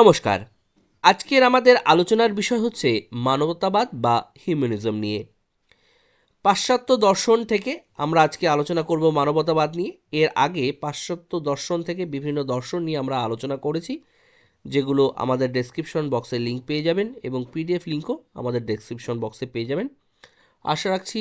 নমস্কার। আজকের আমাদের আলোচনার বিষয় হচ্ছে মানবতাবাদ বা হিউম্যানিজম নিয়ে। পাশ্চাত্য দর্শন থেকে আমরা আজকে আলোচনা করব মানবতাবাদ নিয়ে। এর আগে পাশ্চাত্য দর্শন থেকে বিভিন্ন দর্শন নিয়ে আমরা আলোচনা করেছি, যেগুলো আমাদের ডেসক্রিপশন বক্সে লিঙ্ক পেয়ে যাবেন এবং পিডিএফ লিঙ্কও আমাদের ডেসক্রিপশন বক্সে পেয়ে যাবেন। আশা রাখছি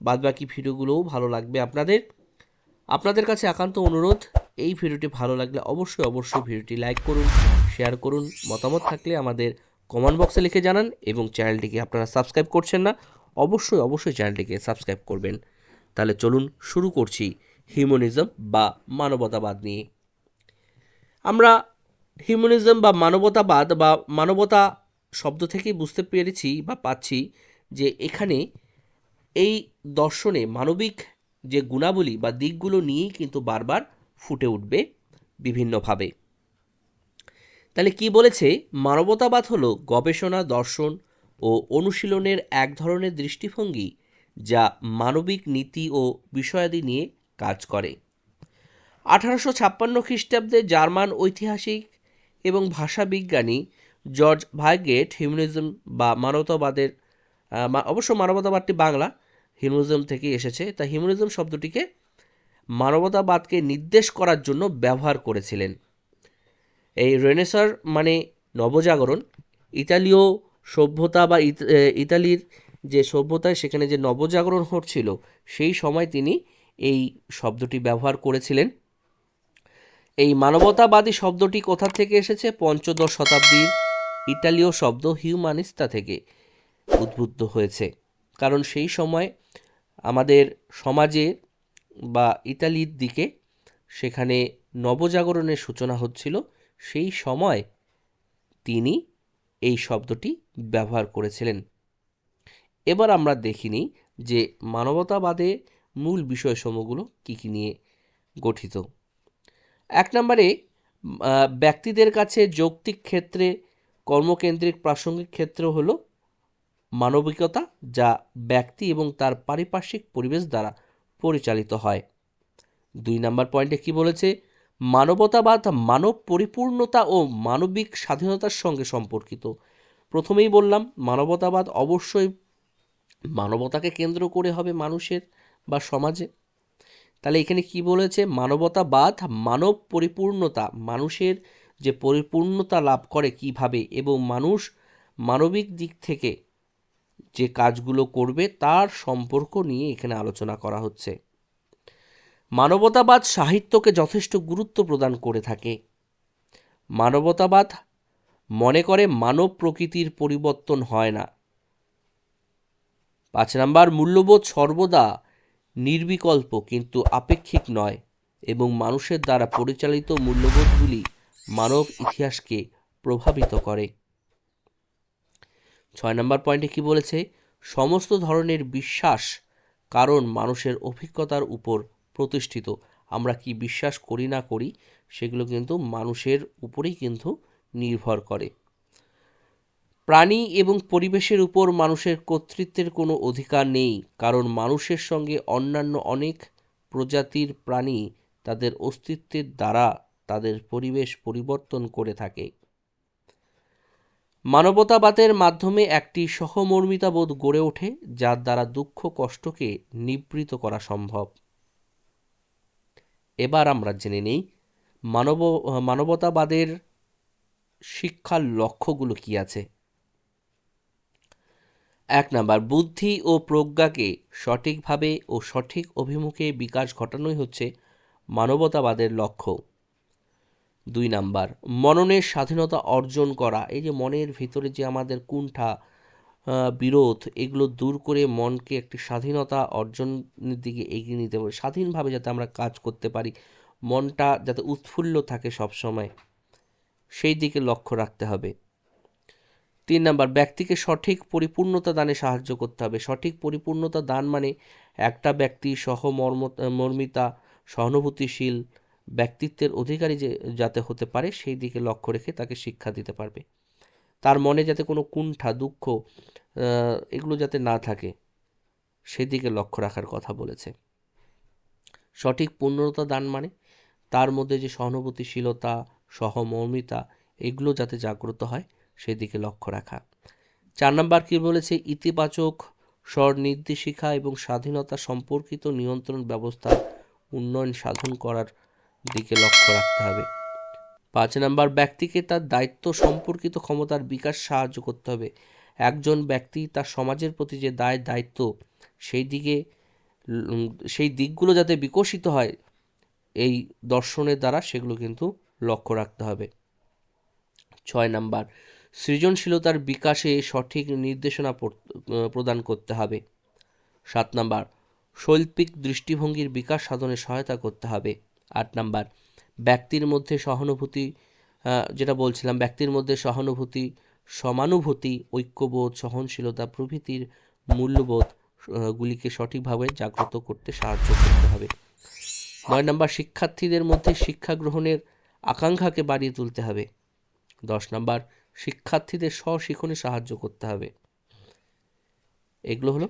বাদবাকি ভিডিওগুলোও ভালো লাগবে আপনাদের। আপনাদের কাছে একান্ত অনুরোধ এই ভিডিওটি ভালো লাগলে অবশ্যই অবশ্যই ভিডিওটি লাইক করুন শেয়ার করুন, মতামত থাকলে আমাদের কমেন্ট বক্সে লিখে জানান এবং চ্যানেলটিকে আপনারা সাবস্ক্রাইব করছেন না, অবশ্যই অবশ্যই চ্যানেলটিকে সাবস্ক্রাইব করবেন। তাহলে চলুন শুরু করছি হিউম্যানিজম বা মানবতাবাদ নিয়ে। আমরা হিউম্যানিজম বা মানবতাবাদ বা মানবতা শব্দ থেকেই বুঝতে পেরেছি বা পাচ্ছি যে এখানে এই দর্শনে মানবিক যে গুণাবলী বা দিকগুলো নিয়েই কিন্তু বারবার ফুটে উঠবে বিভিন্নভাবে। তাহলে কি বলেছে? মানবতাবাদ হলো গবেষণা, দর্শন ও অনুশীলনের এক ধরনের দৃষ্টিভঙ্গি যা মানবিক নীতি ও বিষয়াদি নিয়ে কাজ করে। আঠারোশো ছাপ্পান্ন খ্রিস্টাব্দে জার্মান ঐতিহাসিক এবং ভাষাবিজ্ঞানী জর্জ ভাইগেট হিউম্যানিজম বা মানবতাবাদের অবশ্য মানবতাবাদটি বাংলা, হিউম্যানিজম থেকে এসেছে। তা হিউম্যানিজম শব্দটিকে মানবতাবাদকে নির্দেশ করার জন্য ব্যবহার করেছিলেন। এই রেনেসার মানে নবজাগরণ, ইতালীয় সভ্যতা বা ইত- ইতালির যে সভ্যতায় সেখানে যে নবজাগরণ হচ্ছিল, সেই সময় তিনি এই শব্দটি ব্যবহার করেছিলেন। এই মানবতাবাদী শব্দটি কোথা থেকে এসেছে? পঞ্চদশ শতাব্দীর ইতালীয় শব্দ হিউম্যানিস্তা থেকে উদ্বুদ্ধ হয়েছে। কারণ সেই সময় আমাদের সমাজে বা ইতালির দিকে সেখানে নবজাগরণের সূচনা হচ্ছিল, সেই সময় তিনি এই শব্দটি ব্যবহার করেছিলেন। এবার আমরা দেখিনি যে মানবতাবাদে মূল বিষয়সমূহগুলো কী কী নিয়ে গঠিত। এক নম্বরে ব্যক্তিদের কাছে যৌক্তিক ক্ষেত্রে, কর্মকেন্দ্রিক প্রাসঙ্গিক ক্ষেত্র হলো মানবিকতা, যা ব্যক্তি এবং তার পারিপার্শ্বিক পরিবেশ দ্বারা পরিচালিত হয়। দুই নম্বর পয়েন্টে কি বলেছে? মানবতাবাদ মানব পরিপূর্ণতা ও মানবিক স্বাধীনতার সঙ্গে সম্পর্কিত। প্রথমেই বললাম, মানবতাবাদ অবশ্যই মানবতাকে কেন্দ্র করে হবে মানুষের বা সমাজে। তাহলে এখানে কি বলেছে? মানবতাবাদ মানব পরিপূর্ণতা, মানুষের যে পরিপূর্ণতা লাভ করে কীভাবে এবং মানুষ মানবিক দিক থেকে যে কাজগুলো করবে তার সম্পর্ক নিয়ে এখানে আলোচনা করা হচ্ছে। মানবতাবাদ সাহিত্যকে যথেষ্ট গুরুত্ব প্রদান করে থাকে। মানবতাবাদ মনে করে মানব প্রকৃতির পরিবর্তন হয় না। পাঁচ নাম্বার, মূল্যবোধ সর্বদা নির্বিকল্প কিন্তু আপেক্ষিক নয় এবং মানুষের দ্বারা পরিচালিত মূল্যবোধগুলি মানব ইতিহাসকে প্রভাবিত করে। ছয় নম্বর পয়েন্টে কি বলেছে? সমস্ত ধরনের বিশ্বাস কারণ মানুষের অভিজ্ঞতার উপর প্রতিষ্ঠিত। আমরা কি বিশ্বাস করি না করি, সেগুলো কিন্তু মানুষের উপরেই কিন্তু নির্ভর করে। প্রাণী এবং পরিবেশের উপর মানুষের কর্তৃত্বের কোনো অধিকার নেই, কারণ মানুষের সঙ্গে অন্যান্য অনেক প্রজাতির প্রাণী তাদের অস্তিত্বের দ্বারা তাদের পরিবেশ পরিবর্তন করে থাকে। মানবতাবাদের মাধ্যমে একটি সহমর্মিতাবোধ গড়ে ওঠে, যার দ্বারা দুঃখ কষ্টকে নিবৃত করা সম্ভব। এবার আমরা জেনে নেই, মানব, মানবতাবাদের শিক্ষার লক্ষ্যগুলো কি আছে। এক নাম্বার, বুদ্ধি ও প্রজ্ঞাকে সঠিকভাবে ও সঠিক অভিমুখে বিকাশ ঘটানোই হচ্ছে মানবতাবাদের লক্ষ্য। দুই নাম্বার, মননের স্বাধীনতা অর্জন করা। এই যে মনের ভিতরে যে আমাদের কুণ্ঠা বিরোধ, এগুলো দূর করে মনকে একটি স্বাধীনতা অর্জনের দিকে এগিয়ে নিতে হবে, স্বাধীনভাবে যাতে আমরা কাজ করতে পারি। মনটা যাতে উৎফুল্ল থাকে সব সময় সেই দিকে লক্ষ্য রাখতে হবে। তিন নাম্বার, ব্যক্তিকে সঠিক পরিপূর্ণতা দানে সাহায্য করতে হবে। সঠিক পরিপূর্ণতা দান মানে একটা ব্যক্তি সহমর্ম, মর্মিতা, সহানুভূতিশীল ব্যক্তিত্বের অধিকারী যে যাতে হতে পারে, সেই দিকে লক্ষ্য রেখে তাকে শিক্ষা দিতে পারবে। তার মনে যাতে কোনো কুণ্ঠা, দুঃখ এগুলো যাতে না থাকে, সেদিকে লক্ষ্য রাখার কথা বলেছে। সঠিক পূর্ণতা দান মানে তার মধ্যে যে সহানুভূতিশীলতা, সহমর্মিতা, এগুলো যাতে জাগ্রত হয়, সেদিকে লক্ষ্য রাখা। চার নাম্বার কি বলেছে? ইতিবাচক স্বর নির্দেশিকা এবং স্বাধীনতা সম্পর্কিত নিয়ন্ত্রণ ব্যবস্থা উন্নয়ন সাধন করার দিকে লক্ষ্য রাখতে হবে। পাঁচ নাম্বার ব্যক্তিকে তার দায়িত্ব সম্পর্কিত ক্ষমতার বিকাশ সাহায্য করতে হবে। একজন ব্যক্তি তার সমাজের প্রতি যে দায়, দায়িত্ব, সেই দিকে সেই দিকগুলো যাতে বিকশিত হয়, এই দর্শনের দ্বারা সেগুলো কিন্তু লক্ষ্য রাখতে হবে। ছয় নাম্বার, সৃজনশীলতার বিকাশে সঠিক নির্দেশনা প্রদান করতে হবে। সাত নাম্বার, শৈল্পিক দৃষ্টিভঙ্গির বিকাশ সাধনে সহায়তা করতে হবে। আট নাম্বার। ব্যক্তির মধ্যে সহানুভূতি যেটা বলছিলাম, ব্যক্তির মধ্যে সহানুভূতি, সমানুভূতি, ঐক্যবোধ, সহনশীলতা প্রভৃতির মূল্যবোধ গুলিকে সঠিকভাবে জাগ্রত করতে সাহায্য করতে হবে। নয় নম্বর, শিক্ষার্থীদের মধ্যে শিক্ষা গ্রহণের আকাঙ্ক্ষাকে বাড়িয়ে তুলতে হবে। দশ নম্বর, শিক্ষার্থীদের স্বশিখনে সাহায্য করতে হবে। এগুলো হলো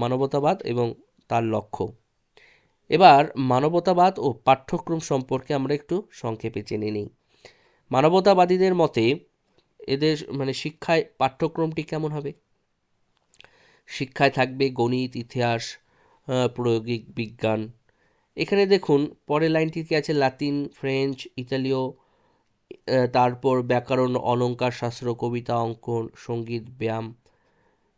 মানবতাবাদ এবং তার লক্ষ্য। এবার মানবতাবাদ ও পাঠ্যক্রম সম্পর্কে আমরা একটু সংক্ষেপে জেনে নিই। মানবতাবাদীদের মতে এদের মানে শিক্ষায় পাঠ্যক্রমটি কেমন হবে? শিক্ষায় থাকবে গণিত, ইতিহাস প্রয়োগিক বিজ্ঞান। এখানে দেখুন, পরের লাইনটি কি আছে? লাতিন, ফ্রেঞ্চ, ইতালীয় তারপর ব্যাকরণ, অলঙ্কার, শাস্ত্র, কবিতা, অঙ্কন, সংগীত, ব্যায়াম।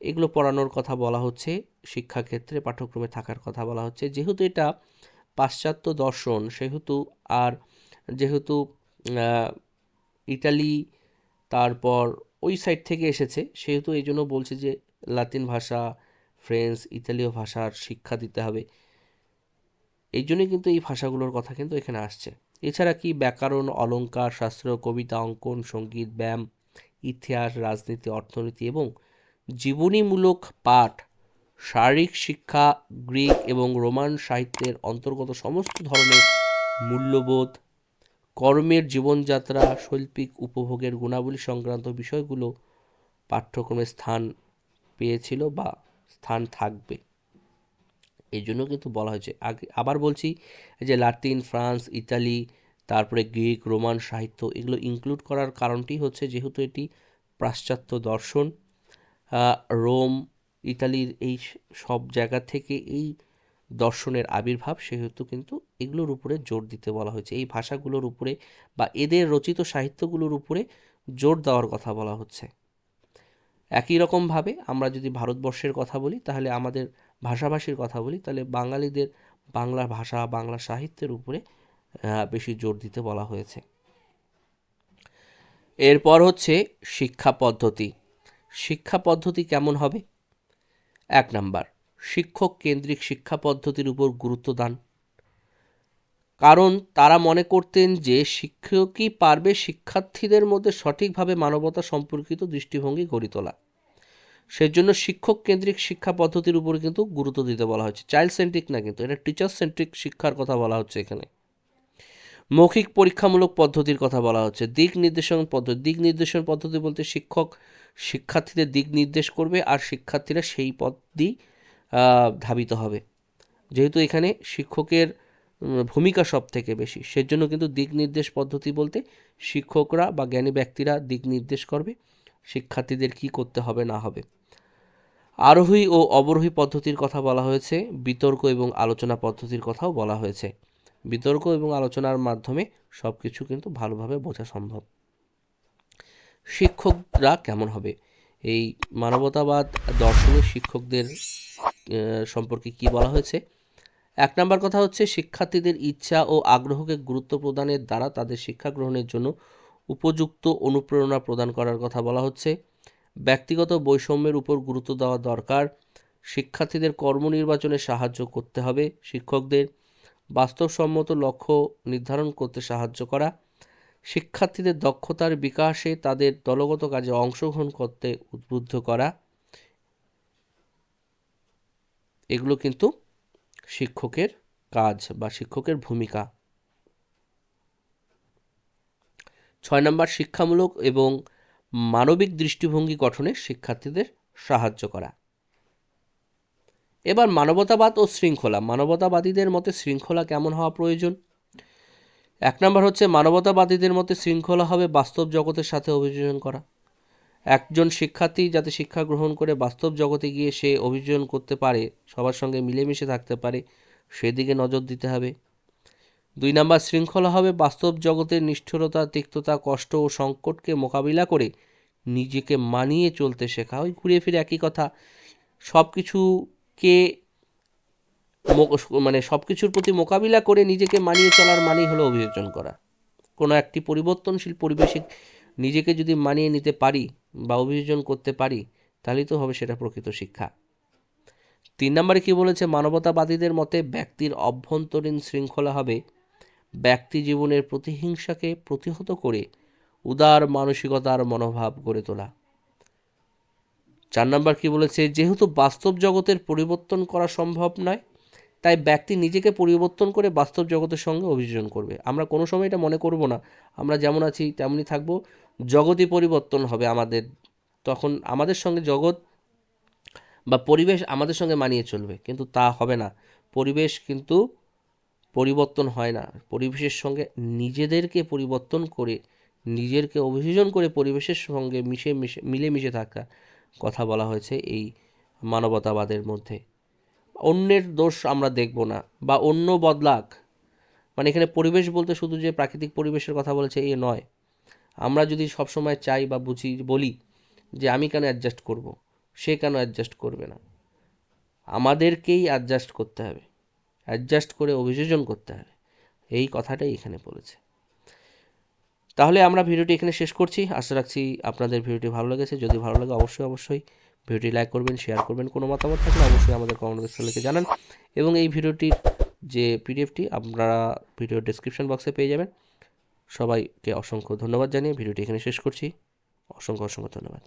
এগুলো পড়ানোর কথা বলা হচ্ছে। শিক্ষাক্ষেত্রে পাঠ্যক্রমে থাকার কথা বলা হচ্ছে। যেহেতু এটা পাশ্চাত্য দর্শন, সেহেতু আর যেহেতু ইটালি তারপর ওই সাইড থেকে এসেছে, সেহেতু এই জন্য বলছে যে লাতিন ভাষা, ফ্রেঞ্চ, ইতালীয় ভাষার শিক্ষা দিতে হবে। এই জন্যই কিন্তু এই ভাষাগুলোর কথা কিন্তু এখানে আসছে। এছাড়া কি ব্যাকরণ, অলঙ্কার, শাস্ত্র, কবিতা, অঙ্কন, সংগীত, ব্যায়াম, ইতিহাস, রাজনীতি, অর্থনীতি এবং জীবনীমূলক পাঠ শারীরিক শিক্ষা, গ্রিক এবং রোমান সাহিত্যের অন্তর্গত সমস্ত ধরনের মূল্যবোধ, কর্মের জীবনযাত্রা, শৈল্পিক উপভোগের গুণাবলী সংক্রান্ত বিষয়গুলো পাঠ্যক্রমে স্থান পেয়েছিল বা স্থান থাকবে। এই জন্য কিন্তু বলা হয়েছে। আগে আবার বলছি যে লাতিন, ফ্রান্স, ইতালি, তারপরে গ্রিক, রোমান সাহিত্য এগুলো ইনক্লুড করার কারণটি হচ্ছে যেহেতু এটি পাশ্চাত্য দর্শন রোম ইতালির এই সব জায়গা থেকে এই দর্শনের আবির্ভাব, সেহেতু কিন্তু এগুলোর উপরে জোর দিতে বলা হয়েছে। এই ভাষাগুলোর উপরে বা এদের রচিত সাহিত্যগুলোর উপরে জোর দেওয়ার কথা বলা হচ্ছে। একই রকমভাবে আমরা যদি ভারতবর্ষের কথা বলি, তাহলে আমাদের ভাষাভাষীর কথা বলি, তাহলে বাঙালিদের বাংলা ভাষা, বাংলা সাহিত্যের উপরে বেশি জোর দিতে বলা হয়েছে। এরপর হচ্ছে শিক্ষা পদ্ধতি। শিক্ষা পদ্ধতি কেমন হবে? এক নাম্বার, শিক্ষক কেন্দ্রিক শিক্ষা পদ্ধতির উপর গুরুত্ব দান। কারণ তারা মনে করতেন যে শিক্ষকই পারবে শিক্ষার্থীদের মধ্যে সঠিকভাবে মানবতা সম্পর্কিত দৃষ্টিভঙ্গি গড়ে তোলা। সেজন্য শিক্ষক কেন্দ্রিক শিক্ষা পদ্ধতির উপরে কিন্তু গুরুত্ব দিতে বলা হচ্ছে চাইল্ড সেন্ট্রিক না কিন্তু, এটা টিচার সেন্ট্রিক শিক্ষার কথা বলা হচ্ছে এখানে। মৌখিক পরীক্ষামূলক পদ্ধতির কথা বলা হচ্ছে। দিক নির্দেশন পদ্ধতি দিক নির্দেশন পদ্ধতি বলতে শিক্ষক, শিক্ষার্থীদের দিক নির্দেশ করবে আর শিক্ষার্থীরা সেই পথ দিয়ে ধাবিত হবে। যেহেতু এখানে শিক্ষকের ভূমিকা সব থেকে বেশি, সেজন্য কিন্তু দিক নির্দেশ পদ্ধতি বলতে শিক্ষকরা বা জ্ঞানী ব্যক্তিরা দিক নির্দেশ করবে, শিক্ষার্থীদের কি করতে হবে, না হবে। আরোহী ও অবরোহী পদ্ধতির কথা বলা হয়েছে, বিতর্ক এবং আলোচনা পদ্ধতির কথাও বলা হয়েছে। বিতর্ক এবং আলোচনার মাধ্যমে সব কিছু কিন্তু ভালোভাবে বোঝা সম্ভব। শিক্ষকরা কেমন হবে? এই মানবতাবাদ দর্শনের শিক্ষকদের সম্পর্কে কি বলা হয়েছে? এক নম্বর কথা হচ্ছে, শিক্ষার্থীদের ইচ্ছা ও আগ্রহকে গুরুত্ব প্রদানের দ্বারা তাদের শিক্ষা গ্রহণের জন্য উপযুক্ত অনুপ্রেরণা প্রদান করার কথা বলা হচ্ছে। ব্যক্তিগত বৈষম্যের উপর গুরুত্ব দেওয়া দরকার। শিক্ষার্থীদের কর্ম নির্বাচনে সাহায্য করতে হবে শিক্ষকদের। বাস্তবসম্মত লক্ষ্য নির্ধারণ করতে সাহায্য করা। শিক্ষার্থীদের দক্ষতার বিকাশে তাদের দলগত কাজে অংশগ্রহণ করতে উদ্বুদ্ধ করা। এগুলো কিন্তু শিক্ষকের কাজ বা শিক্ষকের ভূমিকা। ছয় নম্বর, শিক্ষামূলক এবং মানবিক দৃষ্টিভঙ্গি গঠনে শিক্ষার্থীদের সাহায্য করা। এবার মানবতাবাদ ও শৃঙ্খলা। মানবতাবাদীদের মতে শৃঙ্খলা কেমন হওয়া প্রয়োজন? এক নম্বর হচ্ছে, মানবতাবাদীদের মতে শৃঙ্খলা হবে বাস্তব জগতের সাথে অভিযোজন করা। একজন শিক্ষার্থী যাতে শিক্ষা গ্রহণ করে বাস্তব জগতে গিয়ে সে অভিযোজন করতে পারে, সবার সঙ্গে মিলেমিশে থাকতে পারে, সেদিকে নজর দিতে হবে। দুই নম্বর, শৃঙ্খলা হবে বাস্তব জগতের নিষ্ঠুরতা, তিক্ততা, কষ্ট ও সংকটকে মোকাবিলা করে নিজেকে মানিয়ে চলতে শেখা। ওই ঘুরে ফিরে একই কথা। সব কিছুকে মো- মানে সব কিছুর প্রতি মোকাবিলা করে নিজেকে মানিয়ে চলার মানেই হলো অভিযোজন করা। কোনো একটি পরিবর্তনশীল পরিবেশে নিজেকে যদি মানিয়ে নিতে পারি বা অভিযোজন করতে পারি, তাহলেই তো হবে সেটা প্রকৃত শিক্ষা। তিন নম্বরে কি বলেছে? মানবতাবাদীদের মতে ব্যক্তির অভ্যন্তরীণ শৃঙ্খলা হবে ব্যক্তি জীবনের প্রতিহিংসাকে প্রতিহত করে উদার মানসিকতার মনোভাব গড়ে তোলা। চার নম্বর কি বলেছে, যেহেতু বাস্তব জগতের পরিবর্তন করা সম্ভব নয়, তাই ব্যক্তি নিজেকে পরিবর্তন করে বাস্তব জগতের সঙ্গে অভিযোজন করবে। আমরা কোনো সময় এটা মনে করব না। আমরা যেমন আছি তেমনই থাকব। জগতই পরিবর্তন হবে আমাদের। তখন আমাদের সঙ্গে জগৎ বা পরিবেশ আমাদের সঙ্গে মানিয়ে চলবে। কিন্তু তা হবে না। পরিবেশ কিন্তু পরিবর্তন হয় না। পরিবেশের সঙ্গে নিজেদেরকে পরিবর্তন করে, নিজেরকে অভিযোজন করে পরিবেশের সঙ্গে মিশে মিশে, মিলেমিশে থাকা। কথা বলা হয়েছে এই মানবতাবাদের মধ্যে। অন্যের দোষ আমরা দেখব না বা অন্য বদলাক। মানে এখানে পরিবেশ বলতে শুধু যে প্রাকৃতিক পরিবেশের কথা বলেছে, এ নয়। আমরা যদি সবসময় চাই বা বুঝি, বলি যে আমি কেন অ্যাডজাস্ট করব, সে কেন অ্যাডজাস্ট করবে না? আমাদেরকেই অ্যাডজাস্ট করতে হবে। অ্যাডজাস্ট করে অভিযোজন করতে হবে। এই কথাটাই এখানে বলেছে। তাহলে আমরা ভিডিওটি এখানে শেষ করছি। আশা রাখছি আপনাদের ভিডিওটি ভালো লেগেছে। যদি ভালো লাগে অবশ্যই অবশ্যই ভিডিওটি লাইক করবেন, শেয়ার করবেন। কোনো মতামত থাকলে অবশ্যই আমাদের কমেন্ট বক্সে লিখে জানান। এবং এই ভিডিওটির যে পিডিএফটি আপনারা ভিডিও ডিসক্রিপশন বক্সে পেয়ে যাবেন। সবাইকে অসংখ্য ধন্যবাদ জানিয়ে ভিডিওটি এখানে শেষ করছি। অসংখ্য অসংখ্য ধন্যবাদ।